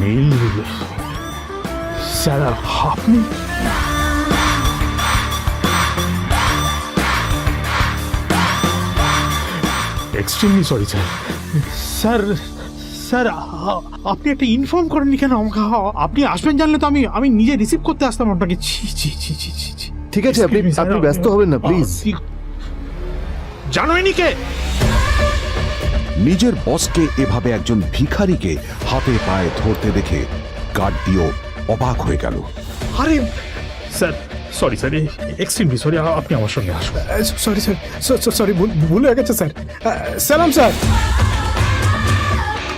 নীল sir আপনি extremely sorry sir sir sir আপনি একটা ইনফর্ম করেননি কেন? আমাকে আপনি আসবেন জানলে তো আমি আমি নিজে রিসিভ করতে আসতাম আপনাকে। ছি ছি ছি ছি ছি ঠিক আছে আপনি. আপনি ব্যস্ত হবেন না প্লিজ জানোইনি কে নিজের বসকে এভাবে একজন ভিখারিকে হাতে পায়ে ধরতে দেখে গার্ডটিও অবাক হয়ে গেল। আরে sir sorry sir extremely sorry আপনি আমার সঙ্গে আসুন। সরি স্যার সরি ভুল হয়ে গেছে স্যার। সালাম স্যার।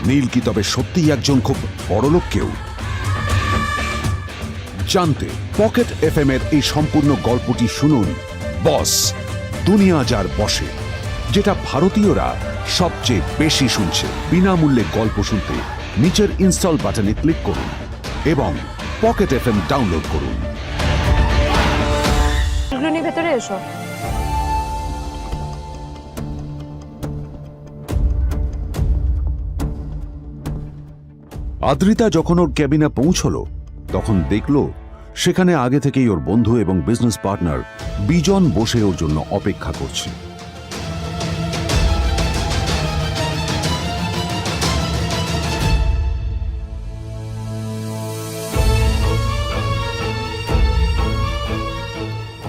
নীল কি তবে সত্যিই একজন খুব বড়লোক কেউ? জানতে পকেট এফ এর এই সম্পূর্ণ গল্পটি শুনুন। বস দুনিয়া যার বসে যেটা ভারতীয়রা সবচেয়ে বেশি শুনছে। বিনামূল্যে গল্প শুনতে নিচের ইনস্টল বাটনে ক্লিক করুন এবং পকেট এফ ডাউনলোড করুন। ভেতরে এসো। আদ্রিতা যখন ওর ক্যাবিনে পৌঁছলো তখন দেখল সেখানে আগে থেকেই ওর বন্ধু এবং বিজনেস পার্টনার বিজন বসে ওর জন্য অপেক্ষা করছে।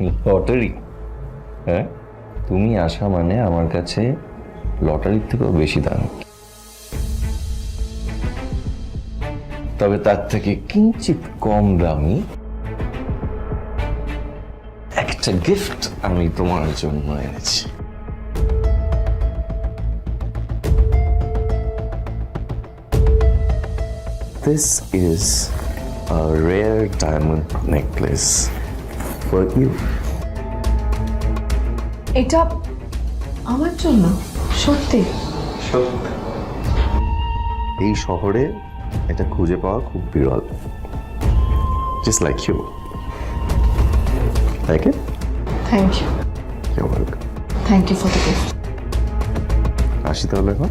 লটারি হ্যাঁ? তুমি আসা মানে আমার কাছে লটারির থেকেও বেশি দাম তবে তার থেকে কিঞ্চিত কম দামি একটা গিফট আমি তোমার জন্য এনেছি। This is a rare diamond necklace. For you. এটা আমার জন্য সত্যি। এই শহরে এটা খুঁজে পাওয়া খুব বিরল। Just like you like it thank you you welcome thank you for the gift আসি তাহলে এখন?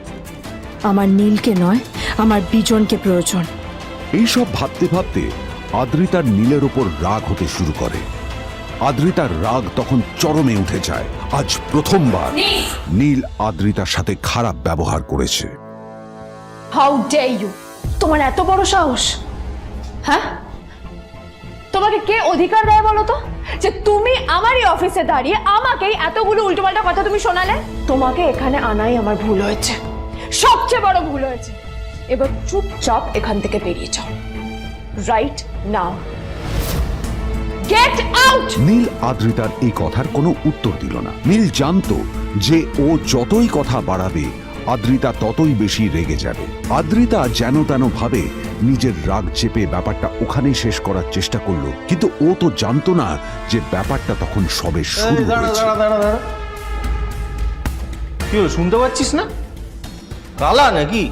আমার নীলকে নয় আমার বিজনকে প্রয়োজন। এইসব ভাবতে ভাবতে আদ্রিতার নীলের ওপর রাগ হতে শুরু করে। আদ্রিতার রাগ তখন চরমে উঠে যায়। আজ প্রথমবার নীল! আদ্রিতার সাথে খারাপ ব্যবহার করেছে। হাউ ডে ইউ তোমার এত বড় সাহস। হ্যাঁ? তোমাকে কে অধিকার দেয় বলো তো? যে তুমি আমারই অফিসে দাঁড়িয়ে আমাকেই এতগুলো উল্টোপাল্টা কথা তুমি শোনালে? তোমাকে এখানে আনাই আমার ভুল হয়েছে। সবচেয়ে বড় ভুল হয়েছে। এবার চুপচাপ এখান থেকে বেরিয়ে যাও। Right now get out Neel আদ্রিতার এই কথার কোনো উত্তর দিল না। নীল জানতো যে ও যতই কথা বাড়াবে আদ্রিতা ততই বেশি রেগে যাবে। আদ্রিতা যেন তেন ভাবে নিজের রাগ চেপে ব্যাপারটা ওখানেই শেষ করার চেষ্টা করল কিন্তু ও তো জানতো না যে ব্যাপারটা তখন সবে শুরু হয়েছে। কি হলো শুনতে পাচ্ছিস না? কালা নাকি?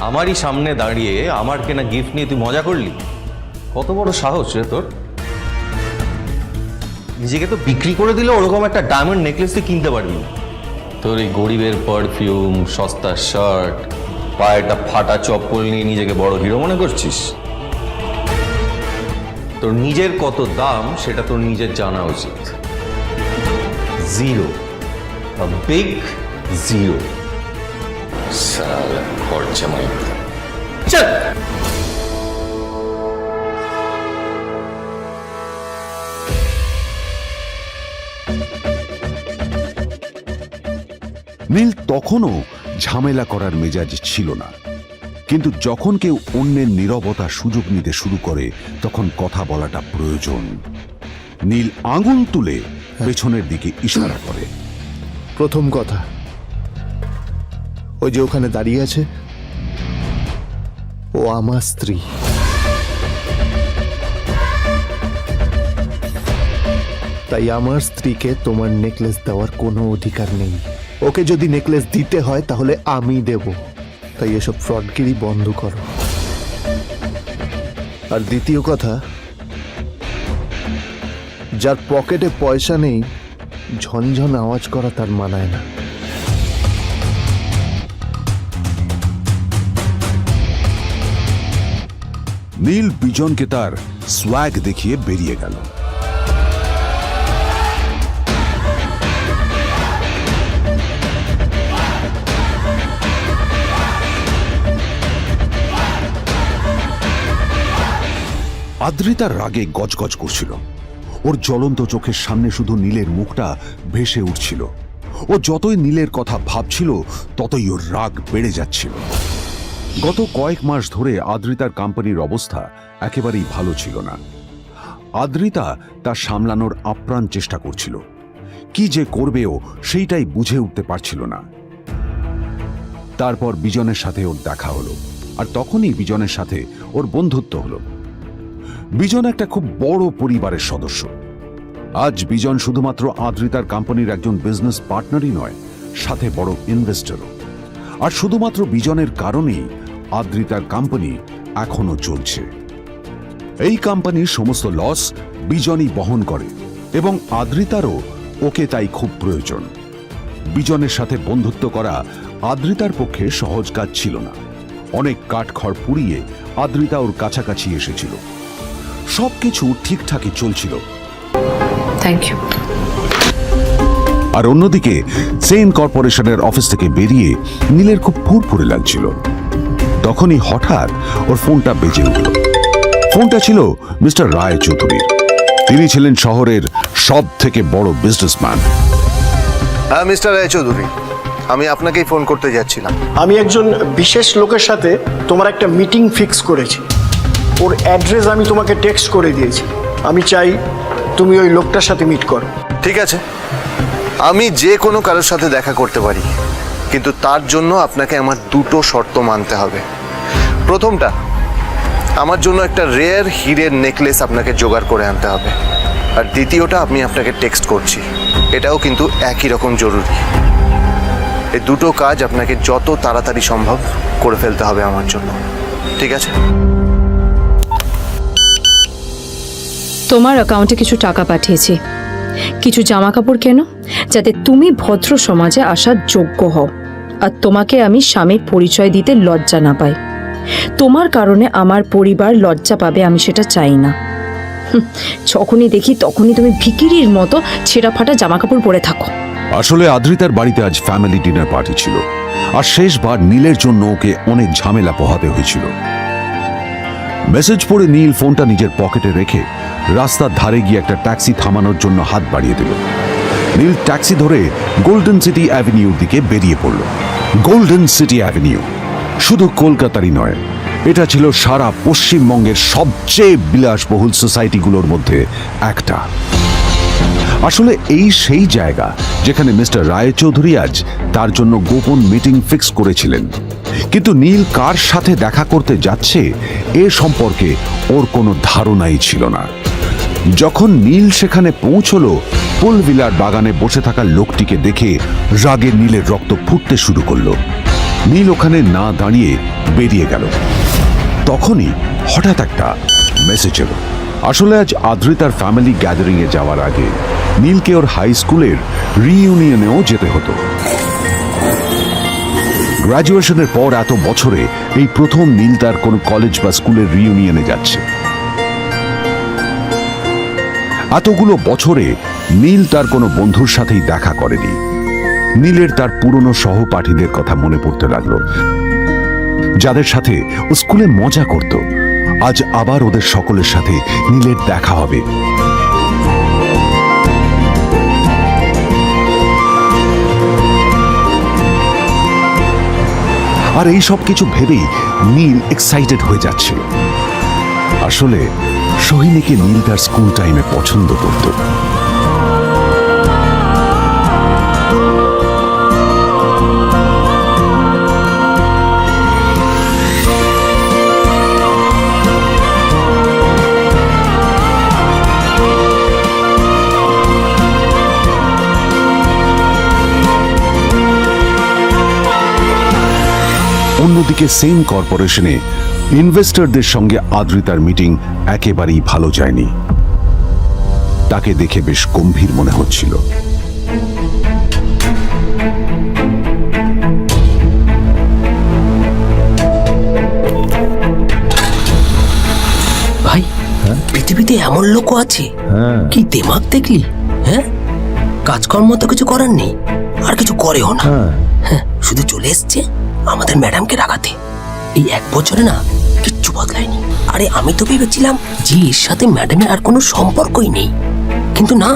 আমারই সামনে দাঁড়িয়ে আমার কেনা গিফট নিয়ে তুই মজা করলি। কত বড় সাহস রে তোর। নিজেকে তো বিক্রি করে দিলে ওরকম একটা ডায়মন্ড নেকলেস তুই কিনতে পারবি তোর এই গরিবের পারফিউম সস্তা শার্ট পায়ে একটা ফাটা চপ্পল নিয়ে নিজেকে বড় হিরো মনে করছিস? তোর নিজের কত দাম সেটা তোর নিজের জানা উচিত। জিরো বিগ জিরো নীল তখনও ঝামেলা করার মেজাজ ছিল না। কিন্তু যখন কেউ অন্যের নীরবতা সুযোগ নিতে শুরু করে তখন কথা বলাটা প্রয়োজন। নীল আঙুল তুলে পেছনের দিকে ইশারা করে। প্রথম কথা ওই যে ওখানে দাঁড়িয়ে আছে। ও আমার স্ত্রী। তাই আমার স্ত্রীকে তোমার নেকলেস দেওয়ার কোনো অধিকার নেই। ওকে যদি নেকলেস দিতে হয়, তাহলে আমি দেব। তাই এসব ফ্রডগিরি বন্ধ করো। আর দ্বিতীয় কথা, যার পকেটে পয়সা নেই, ঝনঝন আওয়াজ করা তার মানায় না। নীল বিজনকে তার সোয়াগ দেখিয়ে বেরিয়ে গেল। আদ্রিতার রাগে গজগজ করছিল। ওর জ্বলন্ত চোখের সামনে শুধু নীলের মুখটা ভেসে উঠছিল। ও যতই নীলের কথা ভাবছিল, ততই ওর রাগ বেড়ে যাচ্ছিল। গত কয়েক মাস ধরে আদ্রিতার কোম্পানির অবস্থা একেবারেই ভালো ছিল না। আদ্রিতা তা সামলানোর আপ্রাণ চেষ্টা করছিল। কি যে করবেও সেইটাই বুঝে উঠতে পারছিল না। তারপর বিজনের সাথে ওর দেখা হলো আর তখনই বিজনের সাথে ওর বন্ধুত্ব হলো। বিজন একটা খুব বড় পরিবারের সদস্য। আজ বিজন শুধুমাত্র আদ্রিতার কোম্পানির একজন বিজনেস পার্টনারই নয়, সাথে বড় ইনভেস্টরও আর শুধুমাত্র বিজনের কারণেই আদ্রিতার কোম্পানি এখনও চলছে। এই কোম্পানির সমস্ত লস বিজনই বহন করে এবং আদ্রিতারও ওকে তাই খুব প্রয়োজন। বিজনের সাথে বন্ধুত্ব করা আদ্রিতার পক্ষে সহজ কাজ ছিল না। অনেক কাঠখড় পুড়িয়ে আদ্রিতা ওর কাছাকাছি এসেছিল। সবকিছু ঠিকঠাকই চলছিল। থ্যাংক ইউ আর অন্যদিকে সেন কর্পোরেশনের অফিস থেকে বেরিয়ে নীলের খুব ফুরফুরে লাগছিল। তখনই হঠাৎ ওর ফোনটা বেজে উঠল। ফোনটা ছিল মিস্টার রায় চৌধুরীর তিনি ছিলেন শহরের সব থেকে বড় বিজনেসম্যান হ্যাঁ মিস্টার রায়চৌধুরী আমি আপনাকেই ফোন করতে যাচ্ছিলাম। আমি একজন বিশেষ লোকের সাথে তোমার একটা মিটিং ফিক্স করেছি। ওর অ্যাড্রেস আমি তোমাকে টেক্সট করে দিয়েছি। আমি চাই তুমি ওই লোকটার সাথে মিট করো। ঠিক আছে। আমি যে কোনো কারোর সাথে দেখা করতে পারি। কিন্তু তার জন্য আপনাকে আমার দুটো শর্ত মানতে হবে। প্রথমটা, আমার জন্য একটা রেয়ার হিরের নেকলেস আপনাকে জোগাড় করে আনতে হবে। আর দ্বিতীয়টা, আমি আপনাকে টেক্সট করছি। এটাও কিন্তু একই রকম জরুরি। এই দুটো কাজ আপনাকে যত তাড়াতাড়ি সম্ভব করে ফেলতে হবে আমার জন্য। ঠিক আছে? তোমার অ্যাকাউন্টে কিছু টাকা পাঠিয়েছি। কিছু জামা কাপড় কেন, যাতে তুমি ভদ্র সমাজে আসার যোগ্য হও। আর তোমাকে আমি স্বামীর পরিচয় দিতে লজ্জা না পাই। তোমার কারণে আমার পরিবার লজ্জা পাবে, আমি সেটা চাই না। যখনই দেখি তখনই তুমি ভিকিরির মতো ছেঁড়া ফাটা জামা কাপড় পরে থাকো। আসলে আদ্রিতার বাড়িতে আজ ফ্যামিলি ডিনার পার্টি ছিল। আর শেষবার নীলের জন্য ওকে অনেক ঝামেলা পোহাতে হয়েছিল। মেসেজ পড়ে নীল ফোনটা নিজের পকেটে রেখে রাস্তার ধারে গিয়ে একটা ট্যাক্সি থামানোর জন্য হাত বাড়িয়ে দিল। নীল ট্যাক্সি ধরে গোল্ডেন সিটি অ্যাভিনিউর দিকে বেরিয়ে পড়ল। গোল্ডেন সিটি অ্যাভিনিউ শুধু কলকাতারই নয়, এটা ছিল সারা পশ্চিমবঙ্গের সবচেয়ে বিলাসবহুল সোসাইটিগুলোর মধ্যে একটা। আসলে এই সেই জায়গা যেখানে মিস্টার রায়চৌধুরী আজ তার জন্য গোপন মিটিং ফিক্স করেছিলেন। কিন্তু নীল কার সাথে দেখা করতে যাচ্ছে, এ সম্পর্কে ওর কোনো ধারণাই ছিল না। যখন নীল সেখানে পৌঁছলো পুলভিলার বাগানে বসে থাকা লোকটিকে দেখে রাগে নীলের রক্ত ফুটতে শুরু করল। নীল ওখানে না দাঁড়িয়ে বেরিয়ে গেল। তখনই হঠাৎ একটা মেসেজ এলো। আসলে আজ আদ্রিতার ফ্যামিলি গ্যাদারিং এ যাওয়ার আগে নীলকে ওর হাই স্কুলের রিইউনিয়নেও যেতে হতো। গ্রাজুয়েশনের পর এত বছরে এই প্রথম নীল তার কোনো কলেজ বা স্কুলের রিইউনিয়নে যাচ্ছে। এতগুলো বছরে নীল তার কোনো বন্ধুর সাথেই দেখা করেনি। নীলের তার পুরনো সহপাঠীদের কথা মনে পড়তে লাগল। যাদের সাথে ও স্কুলে মজা করত, আজ আবার ওদের সকলের সাথে নীলের দেখা হবে। আর এই সব কিছু ভেবেই নীল এক্সাইটেড হয়ে যাচ্ছিল। আসলে, সোহিনীকে নীল তার স্কুল টাইমে পছন্দ করত। অন্যদিকে সেম কর্পোরেশনে ইনভেস্টরদের সঙ্গে আদ্রিতার মিটিং একেবারেই ভালো যায়নি। তাকে দেখে বেশ গম্ভীর মনে হচ্ছিল। ভাই পৃথিবীতে এমন লোকও আছে। কি দেমাগ দেখলি? হ্যাঁ? কাজকর্ম তো কিছু করার নেই আর কিছু করেও না। হ্যাঁ শুধু চলে এসছে? আমাদের ম্যাডামকে রাখাতে এই এক বছরে না কিচ্ছু বদলায়নি। আরে আমি তো ভেবেছিলাম যে এর সাথে ম্যাডামের আর কোনো সম্পর্কই নেই। কিন্তু না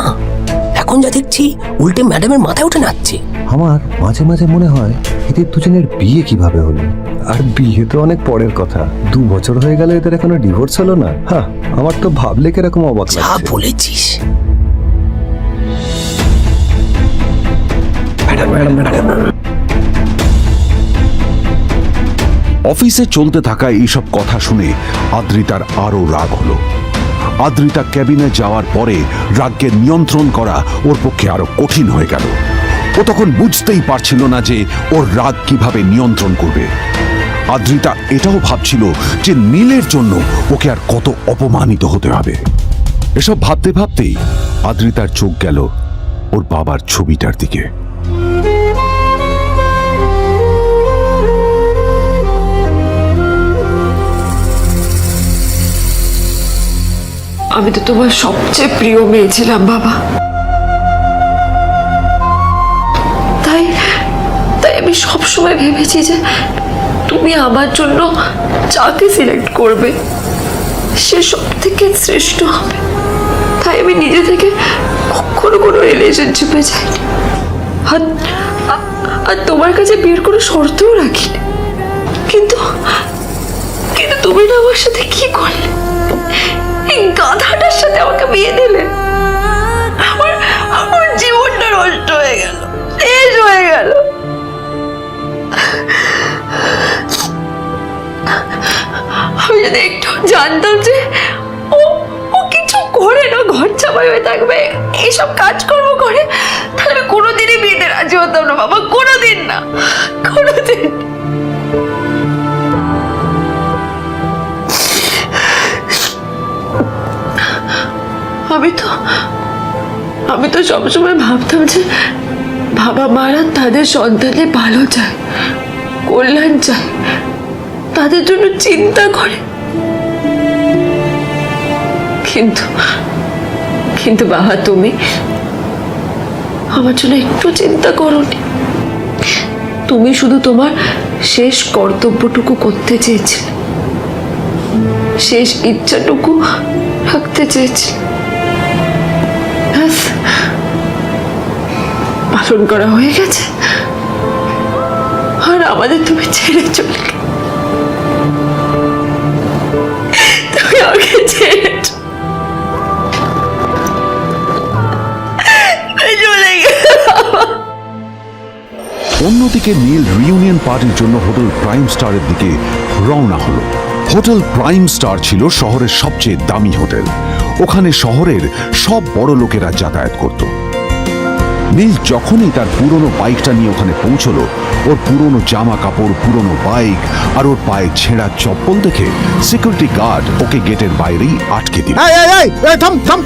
এখন যা দেখছি উল্টে ম্যাডামের মাথায় উঠে নাচছে। আমার মাঝে মাঝে মনে হয় এদের দুজনের বিয়ে কীভাবে হলো? আর বিয়ে তো অনেক পরের কথা। দু বছর হয়ে গেল এদের এখনও ডিভোর্স হলো না। হ্যাঁ আমার তো ভাবলে কীরকম অবাক যা বলেছিস। Madam madam madam. অফিসে চলতে থাকা এইসব কথা শুনে আদ্রিতার আরও রাগ হলো। আদ্রিতা ক্যাবিনে যাওয়ার পরে রাগকে নিয়ন্ত্রণ করা ওর পক্ষে আরও কঠিন হয়ে গেল। ও তখন বুঝতেই পারছিল না যে ওর রাগ কীভাবে নিয়ন্ত্রণ করবে। আদ্রিতা এটাও ভাবছিল যে নীলের জন্য ওকে আর কত অপমানিত হতে হবে। এসব ভাবতে ভাবতেই আদ্রিতার চোখ গেল ওর বাবার ছবিটার দিকে। আমি তো তোমার সবচেয়ে প্রিয় মেয়ে ছিলাম, বাবা। তাই তাই আমি সবসময় ভেবেছি যে তুমি আমার জন্য যাকে সিলেক্ট করবে। সে সব থেকে শ্রেষ্ঠ হবে। তাই আমি নিজে থেকে কখনো কোনো রিলেশনশিপে যাইনি। আর তোমার কাছে বিয়ের কোনো শর্তও রাখিনি। কিন্তু কিন্তু তুমি না আমার সাথে কি করলে? এই গাধাটার সাথে আমাকে বিয়ে দিলে, আমার আমার জীবনটা নষ্ট হয়ে গেল, শেষ হয়ে গেল। আমি যদি একটু জানতাম যে ও ও কিছু করে না, ঘর চাপাই হয়ে থাকবে এইসব কাজকর্ম করে, তাহলে কোনোদিনই বিয়েতে রাজি হতাম না, বাবা, কোনোদিন না, কোনোদিন। তো সবসময় ভাবতাম যে বাবা মারা তাদের সন্তানের ভালো চায়, কল্যাণ চায়, তাদের জন্য চিন্তা করে। কিন্তু কিন্তু বাবা তুমি আমার জন্য একটু চিন্তা করোনি। তুমি শুধু তোমার শেষ কর্তব্যটুকু করতে চেয়েছিলে। শেষ ইচ্ছাটুকু রাখতে চেয়েছি পালন করা হয়ে গেছে। আর আমাদের তুমি ছেড়ে চলে অন্যদিকে নীল রিউনিয়ন পার্টির জন্য হোটেল প্রাইম স্টারের দিকে রওনা হলো। হোটেল প্রাইম স্টার ছিল শহরের সবচেয়ে দামি হোটেল। ওখানে শহরের সব বড় লোকেরা যাতায়াত করত। নীল যখনই তার পুরনো বাইকটা নিয়ে ওখানে পৌঁছলো ওর পুরনো জামা কাপড় পুরনো বাইক আর ওর পায়ে ছেঁড়া চপ্পল দেখে সিকিউরিটি গার্ড ওকে গেটের বাইরেই আটকে দিল। এই এই থাম থাম।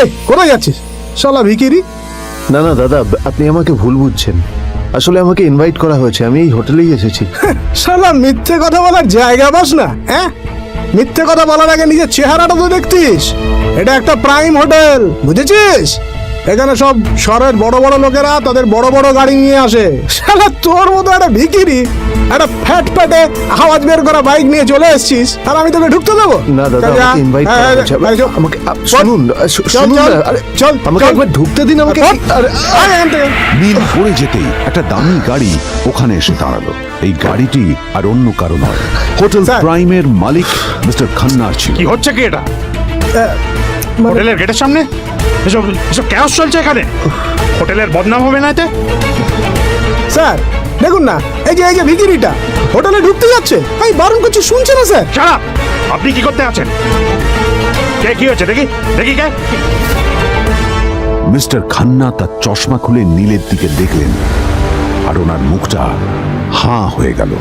এই কোথায় যাচ্ছিস? শালা ভিকিরি। না না দাদা আপনি আমাকে ভুল বুঝছেন। আসলে আমাকে ইনভাইট করা হয়েছে আমি এই হোটেলেই এসেছি। শালা মিথ্যে কথা বলার জায়গা পাস না হ্যাঁ? মিথ্যে কথা বলার আগে নিজের চেহারাটা তো দেখতিস। এটা একটা প্রাইম হোটেল বুঝেছিস? এখানে সব শহরের বড় বড় লোকেরা তাদের বড় বড় গাড়ি নিয়ে আসে। শালা তোর মতো একটা ভিকিরি একটা ফ্যাট প্যাটে আওয়াজ বের করা বাইক নিয়ে চলে এসেছিস আর আমি তোকে ঢুকতে দেবো? না দাদা আমাকে ইনভাইট এই, চল। আমাকে শুনুন আরে, চল, আমাকে একবার ঢুকতে দিন আমাকে। নীল পড়ে যেতেই একটা দামি গাড়ি ওখানে এসে দাঁড়াল। এই গাড়িটি আর অন্য কারও নয়। হোটেল। প্রাইমের মালিক মিস্টার খান্নার ছিল। কি হচ্ছে কি এটা? হোটেলের গেটের সামনে? এসব এসব ক্যাশ চলছে এখানে? হোটেলের বদনাম হবে না এতে? স্যার দেখুন না এই যে এই যে ভিকিরিটা হোটেলে ঢুকতে যাচ্ছে। এই বারণ করছি শুনছে না স্যার? ছাড়া আপনি কি করতে আছেন? কে কি হয়েছে দেখি দেখি কে? মিস্টার খান্না তার চশমা খুলে নীলের দিকে দেখলেন আর ওনার মুখটা হাঁ হয়ে গেল।